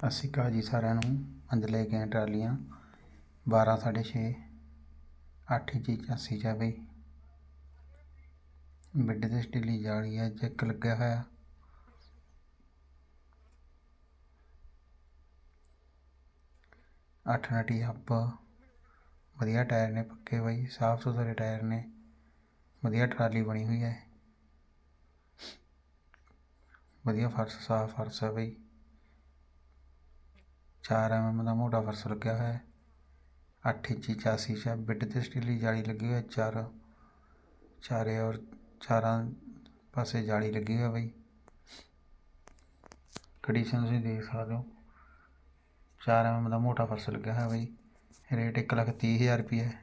ਸਤਿ ਸ਼੍ਰੀ ਅਕਾਲ ਜੀ ਸਾਰਿਆਂ ਨੂੰ ਅੱਜ ਲੈ ਕੇ ਆਏ ਟਰਾਲੀਆਂ। ਬਾਰਾਂ, ਸਾਢੇ ਛੇ, ਅੱਠ ਇੰਚੀ ਚਾਸੀ ਚ ਆ ਬਈ। ਬਿੱਡ ਤੇ ਸਟੀਲੀ ਜਾਲੀ ਹੈ ਚੈੱਕ ਲੱਗਿਆ ਹੋਇਆ। ਅੱਠ ਨਟੀ ਹੱਪ। ਵਧੀਆ ਟਾਇਰ ਨੇ ਪੱਕੇ ਬਾਈ ਸਾਫ਼ ਸੁਥਰੇ ਟਾਇਰ ਨੇ। ਵਧੀਆ ਟਰਾਲੀ ਬਣੀ ਹੋਈ ਹੈ। ਵਧੀਆ ਫਰਸ਼, ਸਾਫ਼ ਫਰਸ਼ ਹੈ ਬਾਈ। ਚਾਰ ਐਮ ਦਾ ਮੋਟਾ ਫਰਸ਼ ਲੱਗਿਆ ਹੋਇਆ ਹੈ। ਅੱਠ ਇੰਚੀ ਚਾਸੀ ਚ ਬਿੱਡ ਤੇ ਸਟੀਲੀ ਜਾਲੀ ਲੱਗੀ ਹੋਈ ਹੈ। ਚਾਰ, ਚਾਰੇ ਔਰ ਚਾਰਾਂ ਪਾਸੇ ਜਾਲੀ ਲੱਗੀ ਹੋਈ ਹੈ ਬਈ। ਕੰਡੀਸ਼ਨ ਤੁਸੀਂ ਦੇਖ ਸਕਦੇ ਹੋ। ਚਾਰ ਐਮ ਦਾ ਮੋਟਾ ਫਰਸ਼ ਲੱਗਿਆ ਹੋਇਆ ਬਈ। ਰੇਟ ਇੱਕ ਲੱਖ ਤੀਹ ਹਜ਼ਾਰ ਰੁਪਏ ਹੈ।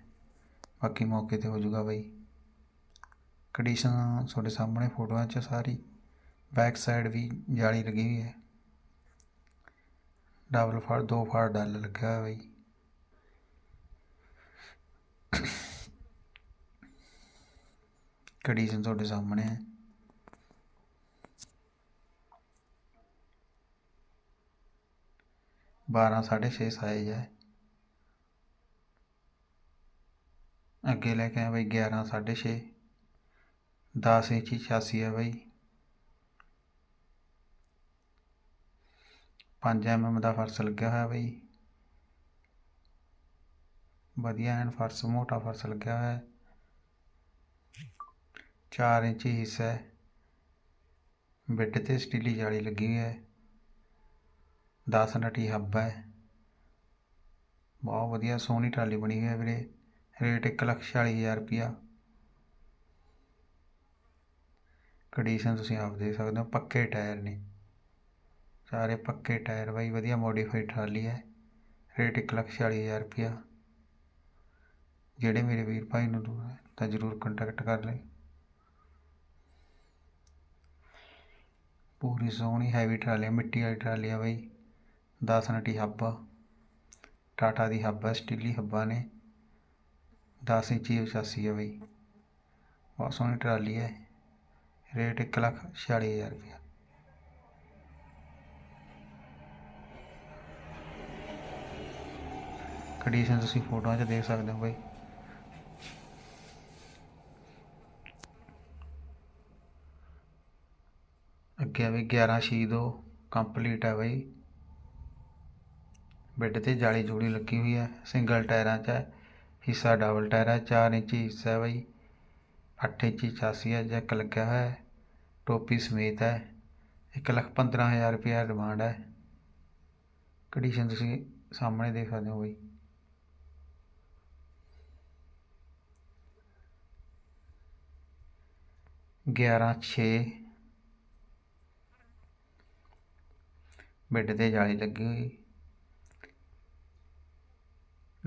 ਬਾਕੀ ਮੌਕੇ ਤੇ ਹੋ ਜਾਊਗਾ ਬਈ। ਕੰਡੀਸ਼ਨ ਤੁਹਾਡੇ ਸਾਹਮਣੇ ਫੋਟੋਆਂ 'ਚ ਸਾਰੀ। ਬੈਕ ਸਾਈਡ ਵੀ ਜਾਲੀ ਲੱਗੀ ਹੋਈ ਹੈ। ਡਬਲ ਫਾੜ, ਦੋ ਫਾੜ, ਡੱਲ ਲੱਗਿਆ ਹੋਇਆ ਬਈ। ਕੰਡੀਸ਼ਨ ਤੁਹਾਡੇ ਸਾਹਮਣੇ ਹੈ। ਬਾਰਾਂ, ਸਾਢੇ ਛੇ ਸਾਈਜ਼ ਹੈ। ਅੱਗੇ ਲੈ ਕੇ ਆਇਆ ਬਈ ਗਿਆਰਾਂ, ਸਾਢੇ ਛੇ। ਦਸ ਇੰਚੀ ਛਿਆਸੀ ਹੈ ਬਈ। ਪੰਜ ਐਮ ਦਾ ਫਰਸ਼ ਲੱਗਿਆ ਹੋਇਆ ਬਈ। ਵਧੀਆ ਐਨ ਫਰਸ਼, ਮੋਟਾ ਫਰਸ਼ ਲੱਗਿਆ ਹੋਇਆ। ਹੈ ਚਾਰ ਇੰਚੀ ਹਿੱਸਾ ਹੈ। ਬਿੱਡ ਤੇ ਸਟੀਲੀ ਜਾਲੀ ਲੱਗੀ ਹੋਈ ਹੈ। 10 ਨਟੀ ਹੱਬ ਹੈ। ਬਹੁਤ ਵਧੀਆ ਸੋਹਣੀ ਟਰਾਲੀ ਬਣੀ ਹੋਈ ਹੈ ਵੀਰੇ। ਰੇਟ ਇੱਕ ਲੱਖ ਛਿਆਲੀ ਹਜ਼ਾਰ ਰੁਪਇਆ। ਕੰਡੀਸ਼ਨ ਤੁਸੀਂ ਆਪ ਦੇਖ ਸਕਦੇ ਹੋ, ਪੱਕੇ ਟਾਇਰ ਨੇ। ਸਾਰੇ ਪੱਕੇ ਟਾਇਰ ਬਾਈ, ਵਧੀਆ ਮੋਡੀਫਾਈਡ ਟਰਾਲੀ ਹੈ। ਰੇਟ ਇੱਕ ਲੱਖ ਛਿਆਲੀ ਹਜ਼ਾਰ ਰੁਪਇਆ। ਜਿਹੜੇ ਮੇਰੇ ਵੀਰ ਭਾਈ ਨੂੰ ਦੂਰ ਹੈ, ਤਾਂ ਜ਼ਰੂਰ ਕੰਟੈਕਟ ਕਰ ਲੈ। ਪੂਰੀ ਸੋਹਣੀ ਹੈਵੀ ਟਰਾਲੀ ਮਿੱਟੀ ਵਾਲੀ ਟਰਾਲੀ ਆ ਬਾਈ। 10 ਨਟੀ ਹੱਬ ਟਾਟਾ ਦੀ ਹੱਬ ਸਟੀਲੀ ਹੱਬਾਂ ਨੇ। 10 ਇੰਚੀ ਉਚਾਸੀ ਹੈ ਬਾਈ। ਬਹੁਤ ਸੋਹਣੀ ਟਰਾਲੀ ਹੈ। ਰੇਟ ਇੱਕ ਲੱਖ ਛਿਆਲੀ ਹਜ਼ਾਰ ਰੁਪਇਆ। ਕੰਡੀਸ਼ਨ ਤੁਸੀਂ ਫੋਟੋਆਂ 'ਚ ਦੇਖ ਸਕਦੇ ਹੋ ਬਾਈ। ਅੱਗੇ ਵੀ 11 ਛੀ ਦੋ ਕੰਪਲੀਟ ਹੈ ਬਾਈ। ਬੈੱਡ ਤੇ ਜਾਲੀ ਜੂਲੀ ਲੱਗੀ ਹੋਈ ਹੈ ਸਿੰਗਲ ਟਾਇਰਾਂ 'ਚ ਹੈ ਹਿੱਸਾ ਡਬਲ ਟਾਇਰ ਹੈ 4 ਇੰਚੀ ਹਿੱਸਾ ਹੈ ਬਈ 8 ਇੰਚੀ ਚਾਸੀ ਹੈ ਜੈਕ ਲੱਗਿਆ ਹੋਇਆ ਹੈ, ਟੋਪੀ ਸਮੇਤ ਹੈ, ਇੱਕ ਲੱਖ ਪੰਦਰਾਂ ਹਜ਼ਾਰ ਰੁਪਇਆ ਡਿਮਾਂਡ ਹੈ। ਕੰਡੀਸ਼ਨ ਤੁਸੀਂ ਸਾਹਮਣੇ ਦੇਖ ਸਕਦੇ ਹੋ ਬਾਈ। ਗਿਆਰਾਂ, ਛੇ। ਬੈੱਡ ਤੇ ਜਾਲੀ ਲੱਗੀ ਹੋਈ।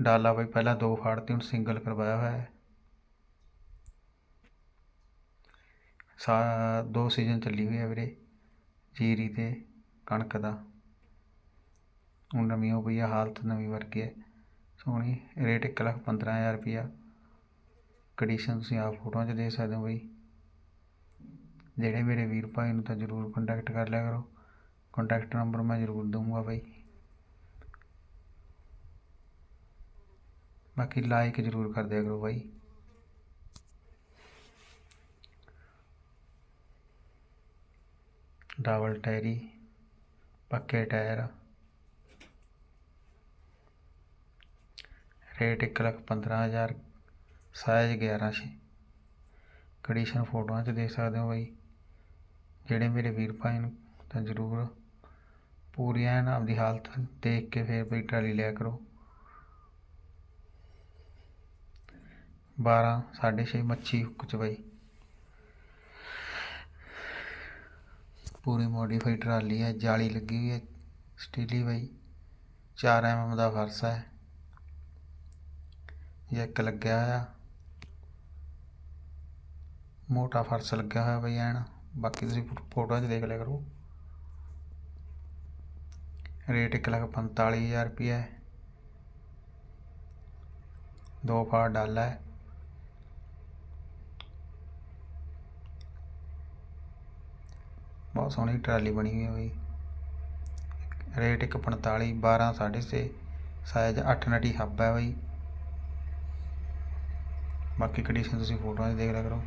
ਡਾਲਾ ਬਈ ਪਹਿਲਾਂ ਦੋ ਫਾੜਤੀ ਹੁਣ ਸਿੰਗਲ ਕਰਵਾਇਆ ਹੋਇਆ ਹੈ। ਸਾ, ਦੋ ਸੀਜ਼ਨ ਚੱਲੀ ਹੋਈ ਹੈ ਵੀਰੇ, ਜੀਰੀ ਤੇ ਕਣਕ ਦਾ। ਹੁਣ ਨਵੀਂ ਹੋ ਪਈ ਆ ਹਾਲਤ ਨਵੀਂ ਵਰਗੀ ਹੈ। ਸੋਹਣੀ, ਰੇਟ ਇੱਕ ਲੱਖ ਪੰਦਰਾਂ ਹਜ਼ਾਰ ਰੁਪਈਆ ਕੰਡੀਸ਼ਨ ਤੁਸੀਂ ਆਪ ਫੋਟੋਆਂ 'ਚ ਦੇਖ ਸਕਦੇ ਹੋ ਬਈ। ਜਿਹੜੇ ਮੇਰੇ ਵੀਰ ਭਾਈ ਨੂੰ ਤਾਂ ਜ਼ਰੂਰ ਕੰਟੈਕਟ ਕਰ ਲਿਆ ਕਰੋ। ਕੰਟੈਕਟ ਨੰਬਰ ਮੈਂ ਜ਼ਰੂਰ ਦਊਂਗਾ ਬਾਈ। ਬਾਕੀ ਲਾਈਕ ਜ਼ਰੂਰ ਕਰ ਦਿਆ ਕਰੋ ਬਾਈ। ਡਬਲ ਟਾਇਰੀ ਪੱਕੇ ਟਾਇਰ ਰੇਟ ਇੱਕ ਲੱਖ ਪੰਦਰਾਂ ਹਜ਼ਾਰ ਸਾਈਜ਼ ਗਿਆਰਾਂ ਛੇ। ਕੰਡੀਸ਼ਨ ਫੋਟੋਆਂ 'ਚ ਦੇਖ ਸਕਦੇ ਹੋ ਬਾਈ। ਜਿਹੜੇ ਮੇਰੇ ਵੀਰ ਭਾਈ ਨੂੰ ਤਾਂ ਜ਼ਰੂਰ ਪੂਰੀ ਐਨ ਆਪਦੀ ਹਾਲਤ ਦੇਖ ਕੇ ਫਿਰ ਬਈ ਟਰਾਲੀ ਲਿਆ ਕਰੋ। ਬਾਰਾਂ, ਸਾਢੇ ਛੇ ਮੱਛੀ ਹੁੱਕ ਚ ਬਾਈ। ਪੂਰੀ ਮੋਡੀਫਾਈ ਟਰਾਲੀ ਹੈ, ਜਾਲੀ ਲੱਗੀ ਹੋਈ ਹੈ, ਸਟੀਲੀ ਬਾਈ। 4 ਐਮ ਦਾ ਫਰਸ਼ ਹੈ। ਜੈਕ ਲੱਗਿਆ ਹੋਇਆ। ਮੋਟਾ ਫਰਸ਼ ਲੱਗਿਆ ਹੋਇਆ ਬਈ ਐਨ। ਬਾਕੀ ਤੁਸੀਂ ਫੋਟੋਆਂ 'ਚ ਦੇਖ ਲਿਆ ਕਰੋ। ਰੇਟ ਇੱਕ ਲੱਖ ਪੰਤਾਲੀ ਹਜ਼ਾਰ ਰੁਪਈਆ ਹੈ। ਦੋ ਫਾੜ ਡਾਲ ਹੈ। ਬਹੁਤ ਸੋਹਣੀ ਟਰਾਲੀ ਬਣੀ ਹੋਈ ਹੈ ਬਈ। ਰੇਟ ਇੱਕ 45 12 6.5 ਸਾਈਜ਼ 8 ਨਟੀ ਹੱਬ ਹੈ ਬਾਈ। ਬਾਕੀ ਕੰਡੀਸ਼ਨ ਤੁਸੀਂ ਫੋਟੋਆਂ 'ਚ ਦੇਖ ਲਿਆ ਕਰੋ।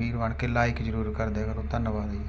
ਵੀਰ ਬਣ ਕੇ ਲਾਈਕ ਜ਼ਰੂਰ ਕਰ ਦਿਆ ਕਰੋ ਧੰਨਵਾਦ ਜੀ।